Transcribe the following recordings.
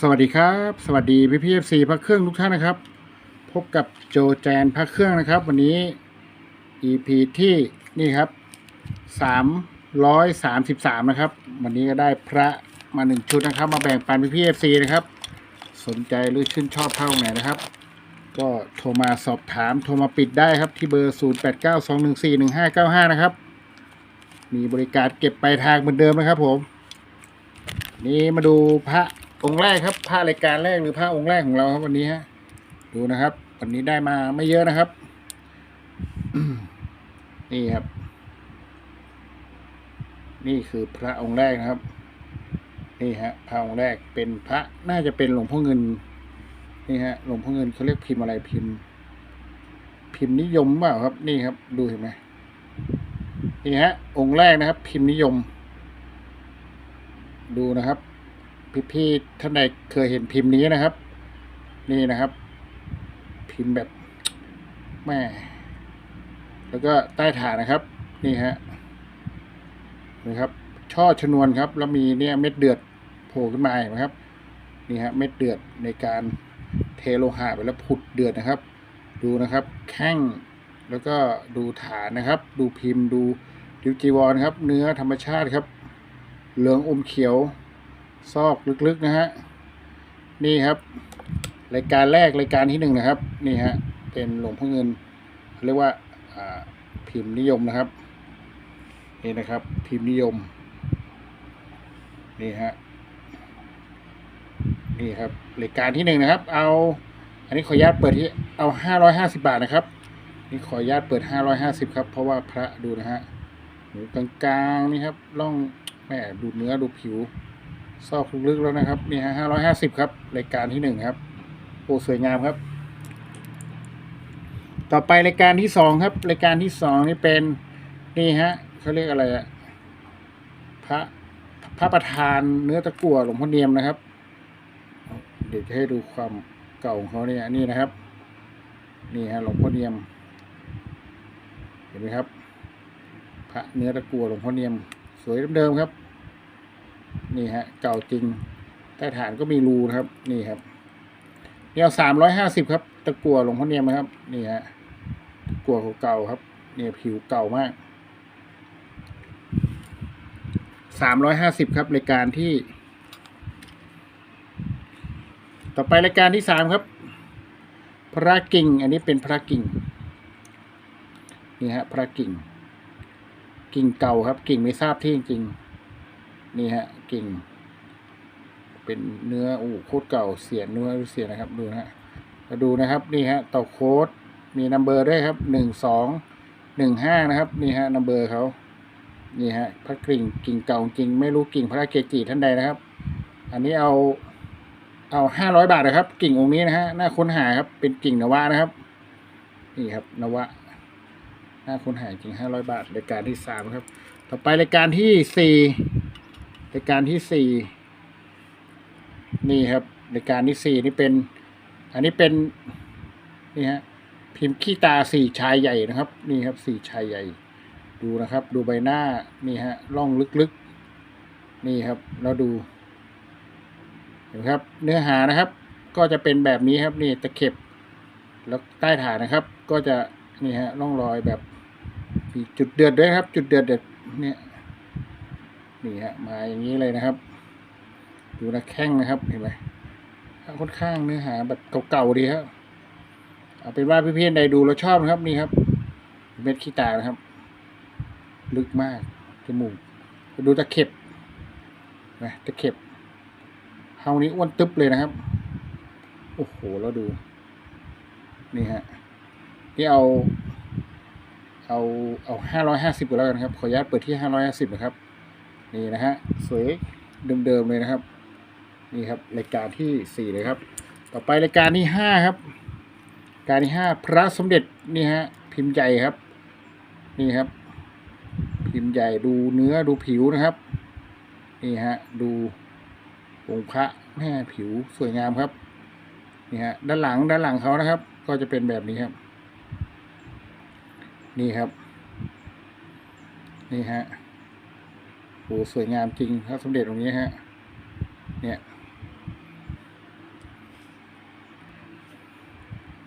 สวัสดีครับ สวัสดีพี่พีเอฟซีพระเครื่องทุกท่านนะครับ พบกับโจแจนพระเครื่องนะครับ วันนี้ EP ที่นี่ครับสามร้อยสามสิบสามนะครับ วันนี้ก็ได้พระมาหนึ่งชุดนะครับ มาแบ่งปันพี่พีเอฟซีนะครับ สนใจหรือชื่นชอบเท่าไหนนะครับ ก็โทรมาสอบถามโทรมาปิดได้ครับที่เบอร์0 8 9 2 1 4 1 5 9 5นะครับ มีบริการเก็บปลายทางเหมือนเดิมนะครับผม นี่มาดูพระ องค์แรกครับพระรายการแรกหรือพระองค์แรกของเราครับวันนี้ฮะดูนะครับ วันนี้ได้มาไม่เยอะนะครับ นี่ครับ นี่คือพระองค์แรกนะครับ นี่ฮะพระองค์แรกเป็นพระน่าจะเป็นหลวงพ่อเงิน นี่ฮะหลวงพ่อเงินเขาเรียกพิมพ์อะไรพิมพ์ พิมพ์นิยมเปล่าครับ นี่ครับ ดูเห็นไหมนี่ฮะองค์แรกนะครับ พิมพ์นิยม ดูนะครับ พี่ๆท่านใดเคยเห็นพิมพ์นี้นะครับ นี่นะครับ พิมพ์แบบแม่แล้วก็ใต้ฐานนะครับ นี่ฮะนะครับ ช่อชนวนครับ แล้วมีเนี่ยเม็ดเดือดโผล่ขึ้นมาเห็นไหมครับ นี่ฮะเม็ดเดือดในการเทโลหะไปแล้วผุดเดือดนะครับ ดูนะครับ แข้งแล้วก็ดูฐานนะครับ ดูพิมพ์ดูดิวจีวรครับ เนื้อธรรมชาติครับ เหลืองอมเขียว ซอกลึกๆนะฮะนี่ครับรายการแรกรายการที่หนึ่งนะครับนี่ฮะเป็นหลวงพ่อเงินเรียกว่าพิมพ์นิยมนะครับนี่นะครับ พิมพ์นิยมนี่ฮะนี่ครับรายการที่หนึ่งนะครับ เอา อันนี้ขออนุญาตเปิดที่เอาห้าร้อยห้าสิบาทนะครับนี่ขออนุญาตเปิดห้าร้อยห้าสิบครับเพราะว่าพระดูนะฮะหูกลางๆนี่ครับล่องแม่ดูเนื้อดูผิว ซอกลึกแล้วนะครับนี่ฮะห้าร้อยห้าสิบครับรายการที่หนึ่งครับโอ้สวยงามครับ ต่อไปรายการที่สองครับ รายการที่สองนี่เป็นนี่ฮะเขาเรียกอะไรอะพระพระประธานเนื้อตะกั่วหลวงพ่อเนียมนะครับ เดี๋ยวจะให้ดูความเก่าของเขาเนี่ยนี่นะครับ นี่ฮะหลวงพ่อเนียม เห็นไหมครับ พระเนื้อตะกั่วหลวงพ่อเนียม สวยเดิมๆครับ นี่ฮะเก่าจริงใต้ฐานก็มีรูนะครับนี่ครับนี่เอาสามร้อยห้าสิบครับ ตะกั่วหลวงพ่อเนียมครับ นี่ฮะตะกั่วเก่าครับเนี่ยผิวเก่ามากสามร้อยห้าสิบครับรายการที่ ต่อไปรายการที่สามครับ พระกิ่ง อันนี้เป็นพระกิ่งนี่ฮะพระกิ่ง กิ่งเก่าครับ กิ่งไม่ทราบที่จริงๆนี่ฮะ กิ่ง เป็นเนื้อโอ้โคตรเก่าเสียเนื้อเสียนะครับดูนะฮะมาดูนะครับนี่ฮะเต่าโค้ดมีนัมเบอร์ด้วยครับหนึ่งสองหนึ่งห้านะครับนี่ฮะนัมเบอร์เขานี่ฮะพระกิ่งกิ่งเก่าจริงไม่รู้กิ่งพระเกจิท่านใดนะครับ อันนี้เอาเอาห้าร้อยบาทนะครับ กิ่งองค์นี้นะฮะน่าค้นหาครับเป็นกิ่งนวะนะครับ นี่ครับนวะน่าค้นหาจริงห้าร้อยบาทรายการที่สามครับ ต่อไปรายการที่สี่ รายการที่สี่นี่ครับรายการที่สี่นี่เป็น อันนี้เป็นนี่ฮะพิมพ์ขี้ตาสี่ชายใหญ่นะครับ นี่ครับสี่ชายใหญ่ ดูนะครับ ดูใบหน้านี่ฮะร่องลึกๆ นี่ครับแล้วดูเห็นครับ เนื้อหานะครับ ก็จะเป็นแบบนี้ครับ นี่ตะเข็บแล้วใต้ฐานนะครับ ก็จะนี่ฮะร่องรอยแบบจุดเดือดด้วยครับ จุดเดือดเดือดเนี่ย นี่ฮะมาอย่างนี้เลยนะครับ ดูนะแข้งนะครับเห็นไหมค่อนข้างเนื้อหาแบบเก่าๆดีครับเอาเป็นว่าพี่ๆใดดูแล้วชอบนะครับนี่ครับ เม็ดขี้ตานะครับ ลึกมากจมูกดูตะเข็บนะตะเข็บเฮานี้อ้วนตึ๊บเลยนะครับ โอ้โหแล้วดู นี่ฮะนี่เอา เอาเอาห้าร้อยห้าสิบก็แล้วกันครับ ขออนุญาตเปิดที่ห้าร้อยห้าสิบนะครับ นี่นะฮะสวยเดิมๆเลยนะครับ นี่ครับรายการที่สี่เลยครับ ต่อไปรายการที่ห้าครับ การที่ห้าพระสมเด็จนี่ฮะพิมพ์ใหญ่ครับ นี่ครับ พิมพ์ใหญ่ดูเนื้อดูผิวนะครับ นี่ฮะดูองค์พระแม่ผิวสวยงามครับนี่ฮะด้านหลังด้านหลังเขานะครับ ก็จะเป็นแบบนี้ครับ นี่ครับ นี่ฮะ โหสวยงามจริงพระสมเด็จตรงนี้ฮะ เนี่ย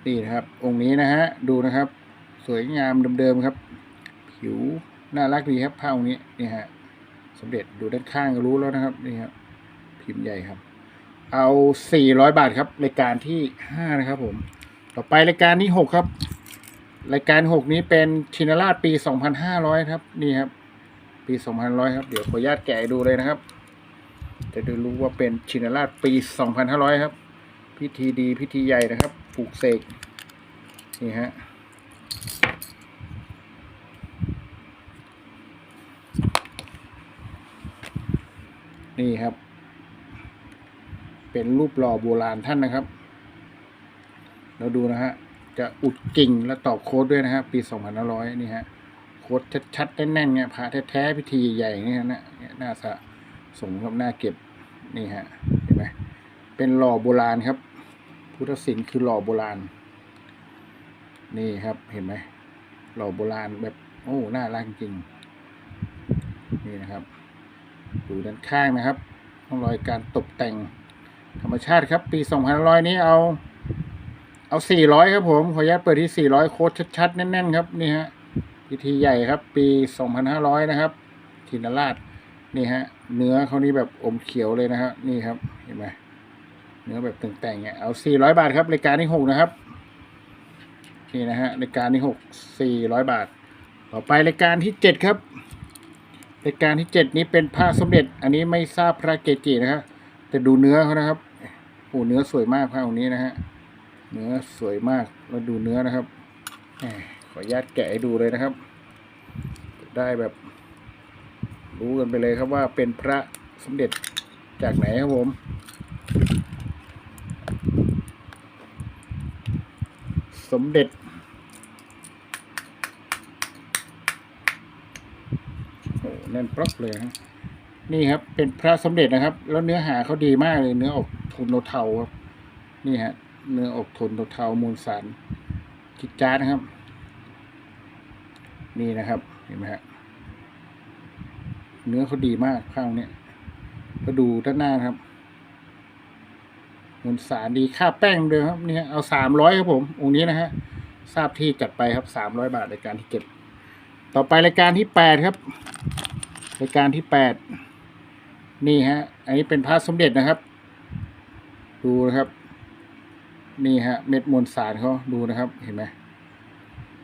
นี่นะครับ องค์นี้นะฮะ ดูนะครับ สวยงามเดิมๆครับ ผิวน่ารักดีครับผ้าองค์นี้นี่ฮะสมเด็จดูด้านข้างก็รู้แล้วนะครับนี่ครับพิมพ์ใหญ่ครับ เอาสี่ร้อยบาทครับรายการที่ห้านะครับผม ต่อไปรายการที่หกครับ รายการหกนี้เป็นชินราชปีสองพันห้าร้อยครับ นี่ครับ ปีสองพันร้อยครับ เดี๋ยวขออนุญาตแกะดูเลยนะครับ จะได้รู้ว่าเป็นชินราชปีสองพันห้าร้อยครับ พิธีดีพิธีใหญ่นะครับ ปลูกเสก นี่ฮะนี่ครับ เป็นรูปหล่อโบราณท่านนะครับ เราดูนะฮะ จะอุดกิ่งและตอกโค้ดด้วยนะครับปี 2500 นี่ฮะ ค้ดชัดๆแน่นๆเนี่ยพระแท้ๆพิธีใหญ่ๆนี่ฮะนะเนี่ยน่าสะสมกับหน้าเก็บนี่ฮะเห็นไหมเป็นหล่อโบราณครับ พุทธศิลป์คือหล่อโบราณ นี่ครับเห็นไหมหล่อโบราณแบบโอ้หน่ารักจริงนี่นะครับดูด้านข้างนะครับร่องรอยการตกแต่งธรรมชาติครับ ปี2500นี้เอา เอา400ครับผมขออนุญาตเปิดที่400โค้ดชัดๆแน่นๆครับนี่ฮะ พิธีใหญ่ครับ ปี2500นะครับทินราชนี่ฮะ เนื้อเขานี่แบบอมเขียวเลยนะครับนี่ครับเห็นไหมเนื้อแบบแต่งๆเนี่ยเอา400บาทครับรายการที่6นะครับนี่นะฮะรายการที่6 400บาท ต่อไปรายการที่7ครับรายการที่7นี้เป็นผ้าสมเด็จ อันนี้ไม่ทราบพระเกจินะครับแต่ดูเนื้อเขานะครับโอ้เนื้อสวยมากผ้าองค์นี้นะฮะเนื้อสวยมากแล้วดูเนื้อนะครับ ขออนุญาตแกะให้ดูเลยนะครับ ได้แบบ รู้กันไปเลยครับว่าเป็นพระสมเด็จจากไหนครับผม สมเด็จ โอ้แน่นปลอกเลยฮะนี่ครับ เป็นพระสมเด็จนะครับ แล้วเนื้อหาเขาดีมากเลยเนื้อออกโทนเทาครับ นี่ฮะ เนื้อออกโทนเทามูลสารกิจจาร์นะครับ นี่นะครับเห็นไหมฮะเนื้อเขาดีมากข้าวเนี้ยก็ดูด้านหน้าครับมูลสารดีค่าแป้งเดิมครับนี่ฮะเอาสามร้อยครับผมองค์นี้นะฮะทราบที่จัดไปครับสามร้อยบาทในการที่เก็บต่อไปรายการที่แปดครับ รายการที่แปดนี่ฮะ อันนี้เป็นพระสมเด็จนะครับ ดูนะครับ นี่ฮะ เม็ดมวลสารเขาดูนะครับ เห็นไหม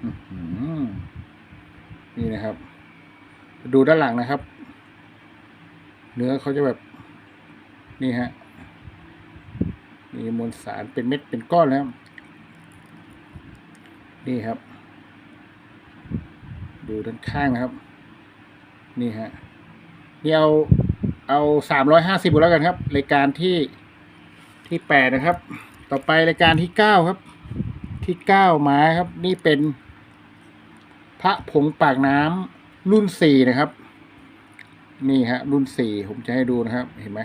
อื้อ นี่นะครับ ดูด้านหลังนะครับ เนื้อเขาจะแบบนี่ฮะนี่มวลสารเป็นเม็ดเป็นก้อนแล้ว นี่ครับ ดูด้านข้างนะครับ นี่ฮะนี่เอาเอาสามร้อยห้าสิบแล้วกันครับรายการที่ที่แปดนะครับ ต่อไปรายการที่เก้าครับ ที่เก้าไมาครับ นี่เป็น ระผงปากน้ำรุ่นสี่นะครับ นี่ฮะรุ่นสี่ผมจะให้ดูนะครับเห็นไหม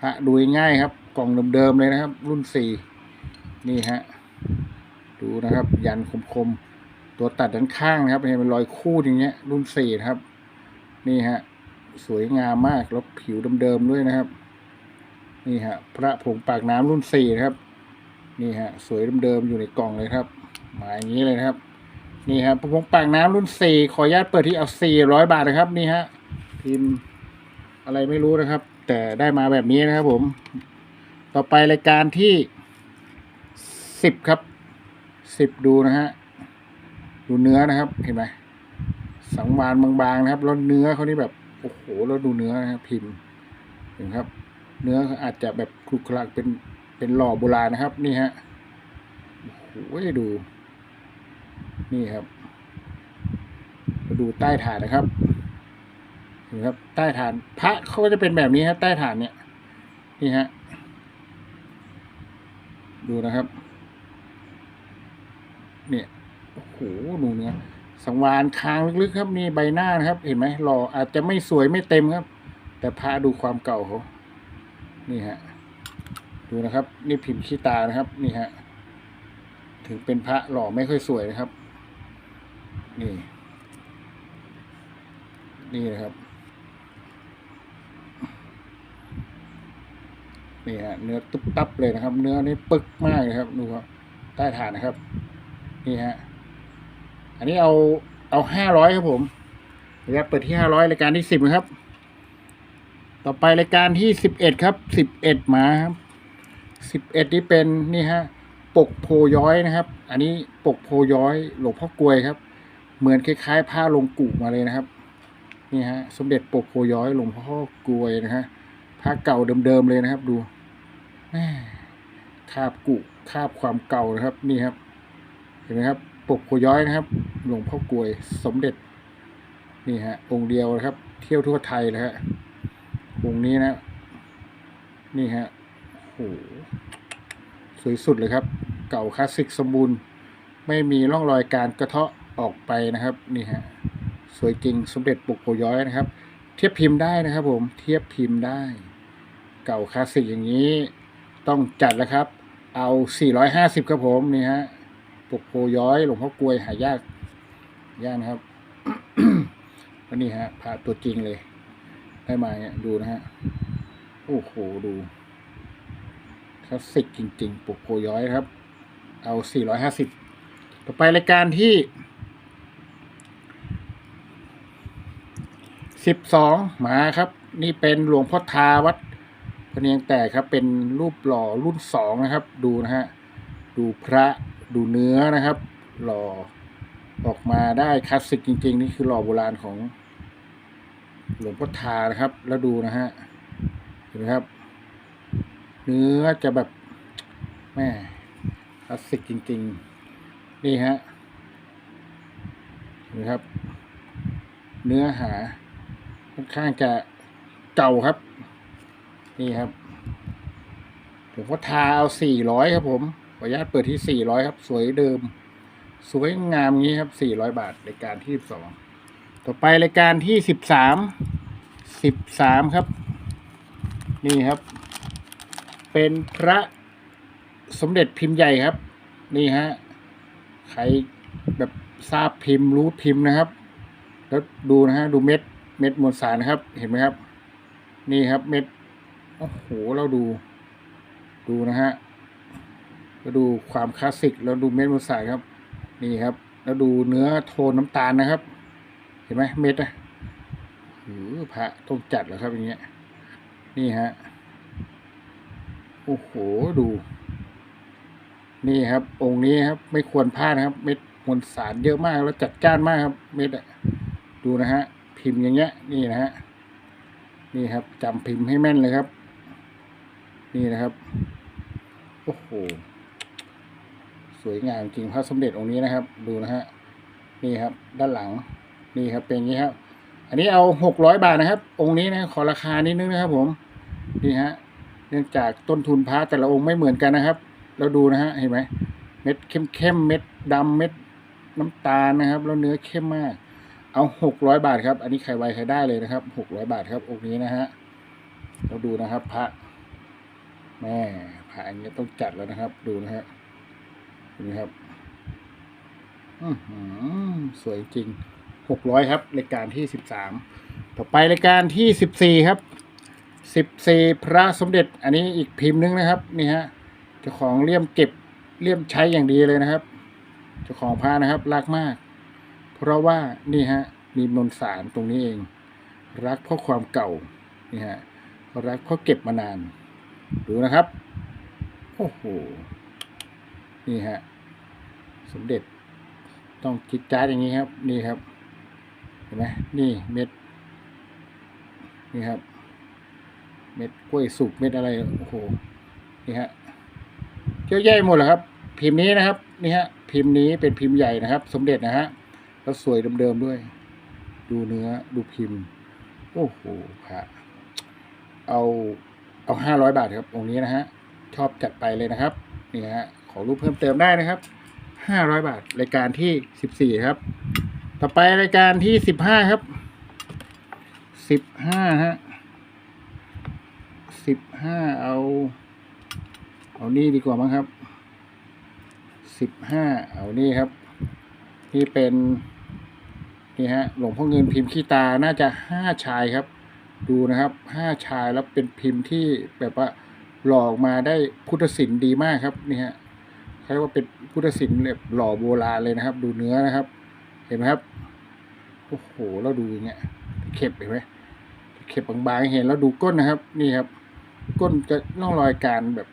พระดูง่ายครับ กล่องเดิมๆเลยนะครับ รุ่นสี่นี่ฮะดูนะครับ ยันคมๆตัวตัดด้านข้างนะครับเห็นเป็นรอยคูดอย่างเงี้ย รุ่นสี่นะครับ นี่ฮะสวยงามมากแล้วผิวเดิมๆด้วยนะครับ นี่ฮะพระผงปากน้ำรุ่นสี่นะครับ นี่ฮะสวยเดิมๆอยู่ในกล่องเลยครับมาอย่างนี้เลยนะครับ นี่ครับพระผงปากน้ำรุ่นสี่ขออนุญาตเปิดที่เอาสี่ร้อยบาทนะครับ นี่ฮะพิมพ์อะไรไม่รู้นะครับ แต่ได้มาแบบนี้นะครับ ผม ต่อไปรายการที่สิบครับสิบดูนะฮะดูเนื้อนะครับ เห็นไหมสังวานบางๆนะครับแล้วเนื้อเขานี่แบบโอ้โหแล้วดูเนื้อนะครับพิมพ์เห็นครับ เนื้ออาจจะแบบคลุกคลักเป็นเป็นหล่อโบราณนะครับ นี่ฮะโอ้โหดู นี่ครับมาดูใต้ฐานนะครับเห็นครับ ใต้ฐานพระเขาก็จะเป็นแบบนี้ครับใต้ฐานเนี่ย นี่ฮะดูนะครับ เนี่ยโอ้โหดูเนื้อสังวานคางลึกๆครับนี่ใบหน้านะครับ เห็นไหมหล่ออาจจะไม่สวยไม่เต็มครับ แต่พาดูความเก่าเขานี่ฮะดูนะครับ นี่พิมพ์ขี้ตานะครับ นี่ฮะถึงเป็นพระหล่อไม่ค่อยสวยนะครับ นี่ นี่นะครับ นี่ฮะเนื้อตุ๊บตับเลยนะครับ เนื้อนี่ปึกมากเลยครับดูครับใต้ฐานนะครับ นี่ฮะอันนี้เอาเอาห้าร้อยครับผมนะครับเปิดที่ห้าร้อยรายการที่สิบนะครับ ต่อไปรายการที่สิบเอ็ดครับสิบเอ็ดหมาครับสิบเอ็ดนี่เป็นนี่ฮะปกโพย้อยนะครับ อันนี้ปกโพย้อยหลวงพ่อกลวยครับ เหมือนคล้ายๆ ผ้าลงกุมาเลยนะครับ นี่ฮะ สมเด็จปกโพย้อยหลวงพ่อกลวยนะฮะผ้าเก่าเดิมๆเลยนะครับ ดูแม่คาบกุคาบความเก่านะครับ นี่ครับ เห็นไหมครับ ปกโพย้อยนะครับ หลวงพ่อกลวย สมเด็จ นี่ฮะ องค์เดียวนะครับ เที่ยวทั่วไทยเลยฮะองค์นี้นะ นี่ฮะโอ้โหสวยสุดเลยครับ เก่าคลาสสิกสมบูรณ์ ไม่มีร่องรอยการกระเทาะ ออกไปนะครับนี่ฮะสวยจริงสมเด็จปุกโพย้อยนะครับ เทียบพิมพ์ได้นะครับผมเทียบพิมพ์ได้ เก่าคลาสสิกอย่างนี้ ต้องจัดแล้วครับ เอา 450ครับผมนี่ฮะปุกโพย้อยหลวงพ่อกลวยหายากยากนะครับแล้วนี่ฮะพระตัวจริงเลย ได้มาเนี่ยดูนะฮะโอ้โหดูคลาสสิกจริง ๆ ปุกโพย้อยครับ เอา 450 ต่อไปรายการที่ 12มาครับ นี่เป็นหลวงพ่อทาวัดพะเนียงแต่ครับเป็นรูปหล่อรุ่นสองนะครับ ดูนะฮะดูพระดูเนื้อนะครับ หล่อออกมาได้คลาสสิกจริง ๆ นี่คือหล่อโบราณของหลวงพ่อทานะครับ แล้วดูนะฮะเห็นไหมครับ เนื้อจะแบบแม่คลาสสิกจริง ๆ นี่ฮะเห็นไหมครับ เนื้อหา ค่อนข้างจะเก่าครับ นี่ครับหลวงพ่อทาเอาสี่ร้อยครับผมขออนุญาตเปิดที่สี่ร้อยครับ สวยเดิม สวยงามงี้ครับสี่ร้อยบาทรายการที่สองต่อไปรายการที่สิบสามสิบสามครับ นี่ครับ เป็นพระสมเด็จพิมพ์ใหญ่ครับ นี่ฮะใครแบบทราบพิมพ์รู้พิมพ์นะครับ แล้วดูนะฮะดูเม็ด เม็ดมวลสารนะครับ เห็นไหมครับ นี่ครับเม็ดโอ้โหเราดู ดูนะฮะแล้วดูความคลาสสิกแล้วดูเม็ดมวลสารครับ นี่ครับแล้วดูเนื้อโทนน้ำตาลนะครับ เห็นไหมเม็ดอะหือพระต้องจัดแล้วครับอย่างเงี้ย นี่ฮะโอ้โหดู นี่ครับ องค์นี้ครับ ไม่ควรพลาดนะครับ เม็ดมวลสารเยอะมากแล้วจัดจ้านมากครับ เม็ดอะดูนะฮะ พิมพ์อย่างเงี้ยนี่นะฮะนี่ครับจำพิมพ์ให้แม่นเลยครับ นี่นะครับโอ้โหสวยงามจริงพระสมเด็จองค์นี้นะครับ ดูนะฮะนี่ครับ ด้านหลังนี่ครับเป็นอย่างนี้ครับ อันนี้เอาหกร้อยบาทนะครับ องค์นี้นะขอราคานิดนึงนะครับ ผมนี่ฮะเนื่องจากต้นทุนพระแต่ละองค์ไม่เหมือนกันนะครับแล้วดูนะฮะเห็นไหมเม็ดเข้มๆเม็ดดำเม็ดน้ำตาลนะครับ แล้วเนื้อเข้มมาก เอาหกร้อยบาทครับ อันนี้ใครไวใครได้เลยนะครับหกร้อยบาทครับองค์นี้นะฮะเราดูนะครับ พระแม่พระอันนี้ต้องจัดแล้วนะครับ ดูนะฮะนไหมครับอือหือสวยจริงหกร้อยครับรายการที่สิบสามต่อไปรายการที่สิบสี่ครับสิบสี่พระสมเด็จ อันนี้อีกพิมพ์นึงนะครับ นี่ฮะเจ้าของเลี่ยมเก็บเลี่ยมใช้อย่างดีเลยนะครับเจ้าของพระนะครับรักมาก ราะว่านี่ฮะมีมนสารตรงนี้เอง รักเพราะความเก่านี่ฮะรักเพราะเก็บมานาน ดูนะครับโอ้โหนี่ฮะสมเด็จต้องจิตจ้าอย่างนี้ครับ นี่ครับ เห็นไหมนี่เม็ด นี่ครับ เม็ดกล้วยสุกเม็ดอะไรโอ้โหนี่ฮะเยอะแยะหมดเลยครับ พิมพ์นี้นะครับ นี่ฮะ พิมพ์นี้เป็นพิมพ์ใหญ่นะครับ สมเด็จนะฮะ แล้วสวยเดิมๆด้วย ดูเนื้อดูพิมพ์ โอ้โหพระเอาเอาห้าร้อยบาทครับองค์นี้นะฮะ ชอบจัดไปเลยนะครับนี่ฮะขอรูปเพิ่มเติมได้นะครับห้าร้อยบาท รายการที่สิบสี่ครับ ต่อไปรายการที่สิบห้าครับสิบห้าฮะสิบห้าเอา เอานี่ดีกว่ามั้งครับสิบห้าเอานี่ครับ นี่เป็น นี่ฮะหลวงพ่อเงินพิมพ์ขี้ตาน่าจะห้าชายครับ ดูนะครับห้าชายแล้วเป็นพิมพ์ที่แบบว่าหล่อกมาได้พุทธศิลป์ดีมากครับนี่ฮะเขาเรียกว่าเป็นพุทธศิลป์แบบหล่อโบราณเลยนะครับ ดูเนื้อนะครับ เห็นไหมครับโอ้โหแล้วดูอย่างเงี้ยเข็บเห็นไหมเข็บบางๆเห็นแล้วดูก้นนะครับ นี่ครับ ก้นจะร่องรอยการแบบ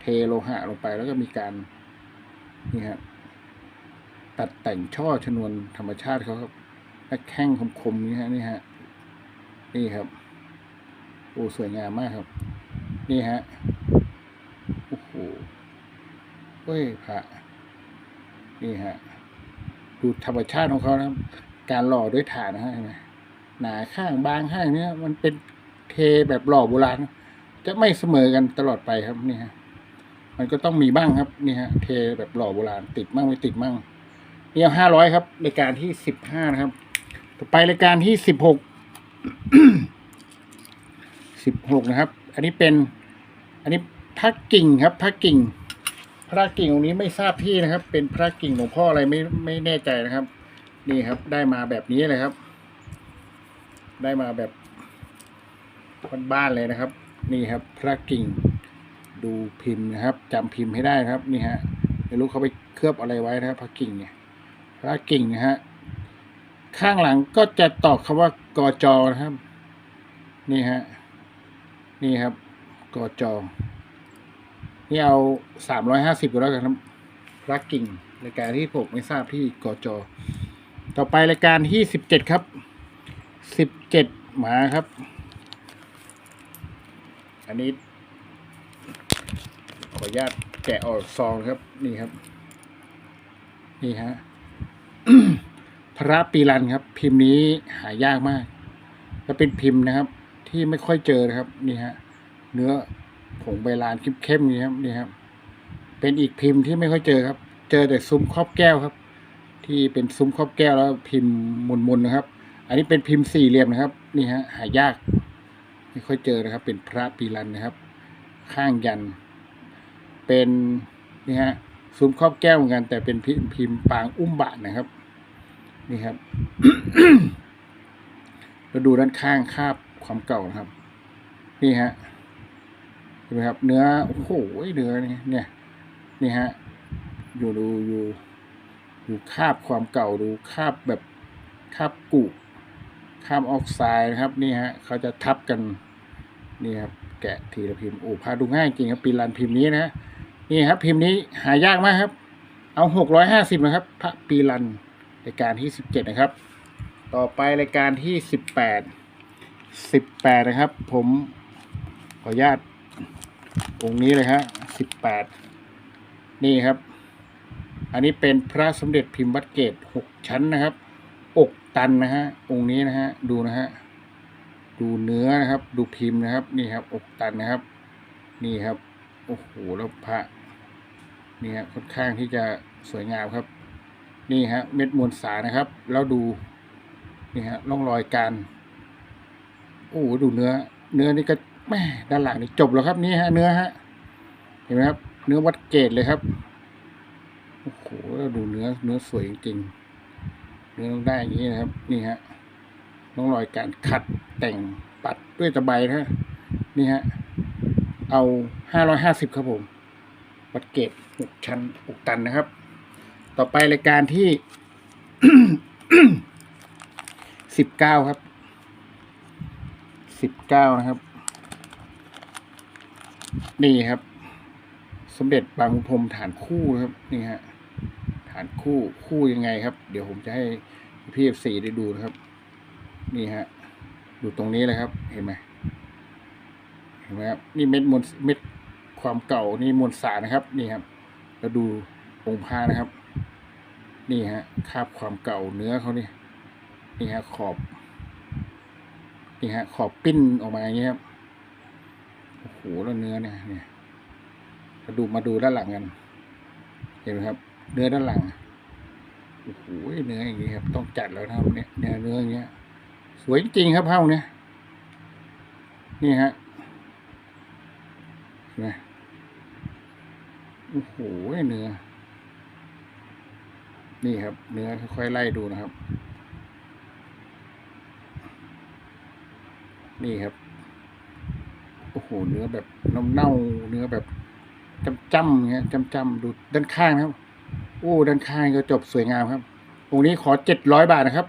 เทโลหะลงไปแล้วก็มีการนี่ครับ ตัดแต่งช่อชนวนธรรมชาติเขาครับและแข้งคมๆนี่ฮะนี่ฮะนี่ครับโอ้สวยงามมากครับ นี่ฮะโอ้โหเฮ้ยพระนี่ฮะดูธรรมชาติของเขานะครับ การหล่อด้วยถ่านนะฮะเห็นไหมหนาข้างบางข้างเนี้ยมันเป็นเทแบบหล่อโบราณจะไม่เสมอกันตลอดไปครับนี่ฮะมันก็ต้องมีบ้างครับนี่ฮะเทแบบหล่อโบราณติดมั่งไม่ติดมั่ง นี่ห้าร้อยครับรายการที่สิบห้านะครับ ต่อไปรายการที่สิบหกสิบหกนะครับ อันนี้เป็น อันนี้พระกิ่งครับพระกิ่ง พระกิ่งองนี้ไม่ทราบที่นะครับ เป็นพระกิ่งหลวงพ่ออะไรไม่ไม่แน่ใจนะครับ นี่ครับ ได้มาแบบนี้เลยครับ ได้มาแบบบ้านๆเลยนะครับ นี่ครับ พระกิ่งดูพิมพ์นะครับจำพิมพ์ให้ได้ครับ นี่ฮะไม่รู้เขาไปเคลือบอะไรไว้นะครับพระกิ่งเนี่ย พระกิ่งนะฮะ ข้างหลังก็จะตอกคำว่ากอจอนะครับ นี่ฮะ นี่ครับกอจอนี่เอาสามร้อยห้าสิบก็แล้วกันครับพระกิ่งรายการที่ผมไม่ทราบที่กอจอต่อไปรายการที่สิบเจ็ดครับสิบเจ็ดหมาครับ อันนี้ ขออนุญาตแกะออกซองครับ นี่ครับ นี่ฮะ พระปีรันครับ พิมพ์นี้หายากมาก และเป็นพิมพ์นะครับ ที่ไม่ค่อยเจอนะครับนี่ฮะเนื้อผงใบลานเข้มๆนี่ครับนี่ครับ เป็นอีกพิมพ์ที่ไม่ค่อยเจอครับ เจอแต่ซุ้มครอบแก้วครับ ที่เป็นซุ้มครอบแก้วแล้วพิมพ์มนๆนะครับ อันนี้เป็นพิมพ์สี่เหลี่ยมนะครับ นี่ฮะหายาก ไม่ค่อยเจอนะครับ เป็นพระปีรันนะครับ ข้างยัน เป็นนี่ฮะซุ้มครอบแก้วเหมือนกัน แต่เป็นพิมพ์พิมพ์ปางอุ้มบาทนะครับ นี่ครับแล้วดูด้านข้างคาบความเก่านะครับ นี่ฮะเห็นไหมครับ เนื้อโอ้โหเนื้อนี่เนี่ยนี่ฮะอยู่ดูอยู่ดูคาบความเก่าดูคาบแบบคาบกุคาบออกไซด์นะครับนี่ฮะเขาจะทับกันนี่ครับแกะทีละพิมพ์โอ้พาดูง่ายจริงครับปีรันพิมพ์นี้นะนี่ครับ พิมพ์นี้หายากมากครับ เอาหกร้อยห้าสิบนะครับ พระปีรัน รายการที่สิบเจ็ดนะครับ ต่อไปรายการที่สิบแปดสิบแปดนะครับ ผมขออนุญาตองค์นี้เลยฮะสิบแปดนี่ครับ อันนี้เป็นพระสมเด็จพิมพ์วัดเกตหกชั้นนะครับ อกตันนะฮะ องค์นี้นะฮะ ดูนะฮะ ดูเนื้อนะครับ ดูพิมพ์นะครับ นี่ครับ อกตันนะครับ นี่ครับ โอ้โห แล้วพระนี่ฮะค่อนข้างที่จะสวยงามครับ นี่ฮะเม็ดมวลสารนะครับ แล้วดูนี่ฮะร่องรอยการโอ้โหดูเนื้อ เนื้อนี่ก็แม่ด้านหลังนี่จบแล้วครับนี่ฮะเนื้อฮะเห็นไหมครับ เนื้อวัดเกตเลยครับโอ้โหดูเนื้อเนื้อสวยจริงเนื้อต้องได้อย่างนี้นะครับ นี่ฮะร่องรอยการขัดแต่งปัดด้วยตะไบนะฮะนี่ฮะเอาห้าร้อยห้าสิบครับผมวัดเกตหกชั้นหกตันนะครับ ต่อไปรายการที่สิบเก้าครับสิบเก้านะครับ นี่ครับ สมเด็จบางพรมฐานคู่ครับนี่ฮะฐานคู่คู่ยังไงครับ เดี๋ยวผมจะให้พี่เอฟซีได้ดูนะครับ นี่ฮะดูตรงนี้เลยครับ เห็นไหมเห็นไหมครับนี่เม็ดมวลเม็ดความเก่านี่มวลสารนะครับ นี่ครับแล้วดูองค์พระนะครับ นี่ฮะคาบความเก่าเนื้อเขานี่นี่ฮะขอบ นี่ฮะขอบปิ้นออกมาอย่างเงี้ยครับโอ้โหแล้วเนื้อเนี่ยเนี่ยมาดูมาดูด้านหลังกัน เห็นไหมครับ เนื้อด้านหลังโอ้โหเนื้ออย่างนี้ครับ ต้องจัดแล้วนะครับเนี่ยเนื้อเนื้ออย่างเงี้ย สวยจริงครับเฮ้าเนี่ยนี่ฮะเห็นไหมโอ้โหเนื้อ นี่ครับ เนื้อค่อยๆไล่ดูนะครับ นี่ครับ โอ้โห เนื้อแบบเน่าๆเนื้อแบบจำจำๆเงี้ยจำจำๆดูด้านข้างนะครับ โอ้ด้านข้างก็จบสวยงามครับองนี้ขอเจ็ดร้อยบาทนะครับ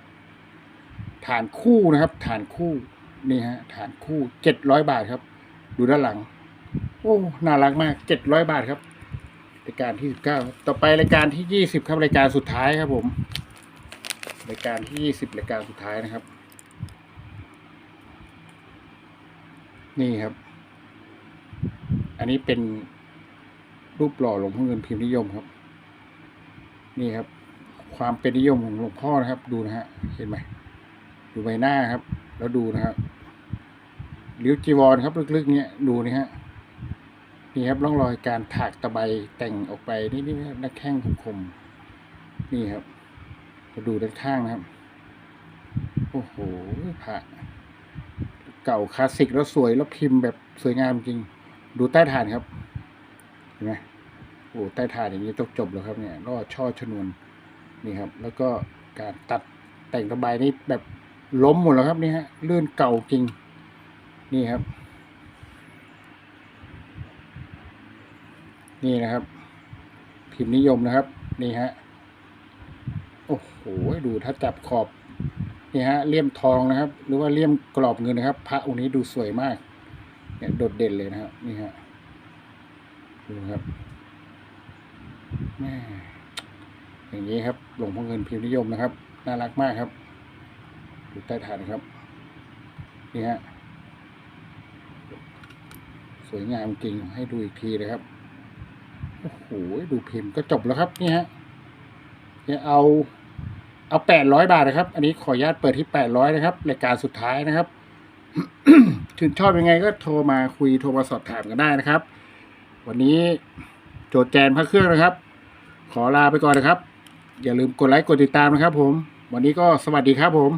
ฐานคู่นะครับ ฐานคู่นี่ฮะ ฐานคู่เจ็ดร้อยบาทครับ ดูด้านหลัง โอ้น่ารักมากเจ็ดร้อยบาทครับ รายการที่สิบเก้าต่อไปรายการที่ยี่สิบครับรายการสุดท้ายครับผม รายการที่ยี่สิบรายการสุดท้ายนะครับ นี่ครับ อันนี้เป็นรูปหล่อหลวงพ่อเงินพิมพ์นิยมครับ นี่ครับ ความเป็นนิยมของหลวงพ่อนะครับ ดูนะฮะเห็นไหมดูใบหน้าครับ แล้วดูนะครับริ้วจีวรครับ ลึกๆ เนี้ยดูนี่ฮะ นี่ครับร่องรอยการถากตะไบแต่งออกไปนี่นี่ครับหน้าแข้งคมๆนี่ครับมาดูด้านข้างนะครับ โอ้โหพระเก่าคลาสสิกแล้วสวยแล้วพิมพ์แบบสวยงามจริง ดูใต้ฐานครับเห็นไหมโอ้ใต้ฐานอย่างนี้ต้องจบแล้วครับเนี่ยรอดช่อชนวนนี่ครับ แล้วก็การตัดแต่งตะไบนี่แบบล้มหมดแล้วครับนี่ฮะเลื่อนเก่าจริง นี่ครับ นี่นะครับ พิมพ์นิยมนะครับ นี่ฮะ โอ้โห ดูถ้าจับขอบ นี่ฮะ เลี่ยมทองนะครับ หรือว่าเลี่ยมกรอบเงินนะครับ พระองค์นี้ดูสวยมาก เนี่ยโดดเด่นเลยนะครับ นี่ฮะ ดูครับแม่อย่างนี้ครับ หลวงพ่อเงินพิมพ์นิยมนะครับ น่ารักมากครับ ดูใต้ฐานครับ นี่ฮะ สวยงามจริง ให้ดูอีกทีนะครับ โอ้โหดูพิมพ์ก็จบแล้วครับนี่ฮะเนี่ยเอาเอาแปดร้อยบาทนะครับ อันนี้ขออนุญาตเปิดที่แปดร้อยนะครับรายการสุดท้ายนะครับถึงชอบยังไงก็โทรมาคุยโทรมาสอบถามกันได้นะครับ วันนี้โจทย์แจนพระเครื่องนะครับ ขอลาไปก่อนนะครับ อย่าลืมกดไลค์กดติดตามนะครับ ผม วันนี้ก็สวัสดีครับผม